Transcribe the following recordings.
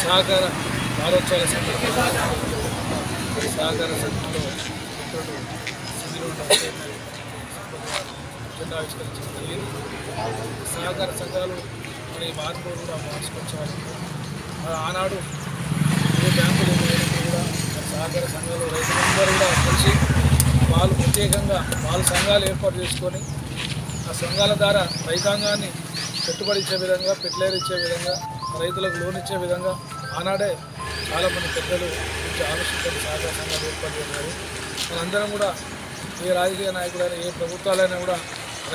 సహకార వారోత్సవాల సందర్భంగా సహకార సంఘంలో మిత్రుడు సిద్ధిరోడ్డు జెండా ఆవిష్కరించడం జరిగింది సహకార సంఘాలు మరి మార్పులు కూడా మార్చుకొచ్చారు ఆనాడు ఏ బ్యాంకులు కూడా సహకార సంఘాలు రైతులందరూ కూడా కలిసి వాళ్ళు ప్రత్యేకంగా వాళ్ళ సంఘాలు ఏర్పాటు చేసుకొని ఆ సంఘాల ద్వారా రైతాంగాన్ని పెట్టుబడి ఇచ్చే విధంగా పెట్లేరు ఇచ్చే విధంగా రైతులకు లోన్ ఇచ్చే విధంగా ఆనాడే చాలామంది పెద్దలు కొంచెం ఆలోచించిన సహకార సంఘాలు ఏర్పాటు చేశారు. మనందరం కూడా ఏ రాజకీయ నాయకులైనా ఏ ప్రభుత్వాలైనా కూడా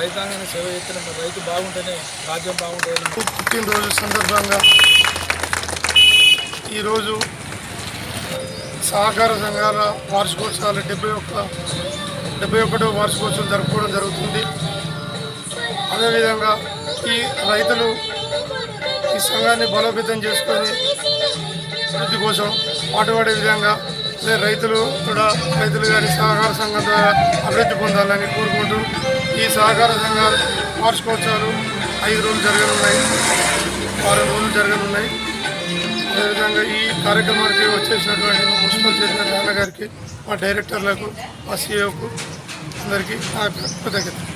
రైతాంగాన్ని సేవ చేస్తేనే మన రైతు బాగుంటేనే రాజ్యం బాగుంటుంది. పుట్టినరోజు సందర్భంగా ఈరోజు సహకార సంఘాల వార్షికోత్సవాలు డెబ్బై ఒక్క డెబ్బై ఒకటో వార్షికోత్సవం జరుపుకోవడం జరుగుతుంది. అదేవిధంగా ఈ రైతులు ఈ సంఘాన్ని బలోపేతం చేసుకొని వృద్ధి కోసం పాటుపడే విధంగా రైతులు కూడా రైతులు గారి సహకార సంఘం ద్వారా అభివృద్ధి పొందాలని కోరుకుంటూ ఈ సహకార సంఘాలు వార్షికోత్సవాలు ఐదు రోజులు జరగనున్నాయి. ఆరు రోజులు జరగనున్నాయి. అదేవిధంగా ఈ కార్యక్రమానికి వచ్చేసినటువంటి మా మున్సిపల్ చైర్మన్ రాణ మా డైరెక్టర్లకు మా సీఓకు అందరికీ కృతజ్ఞత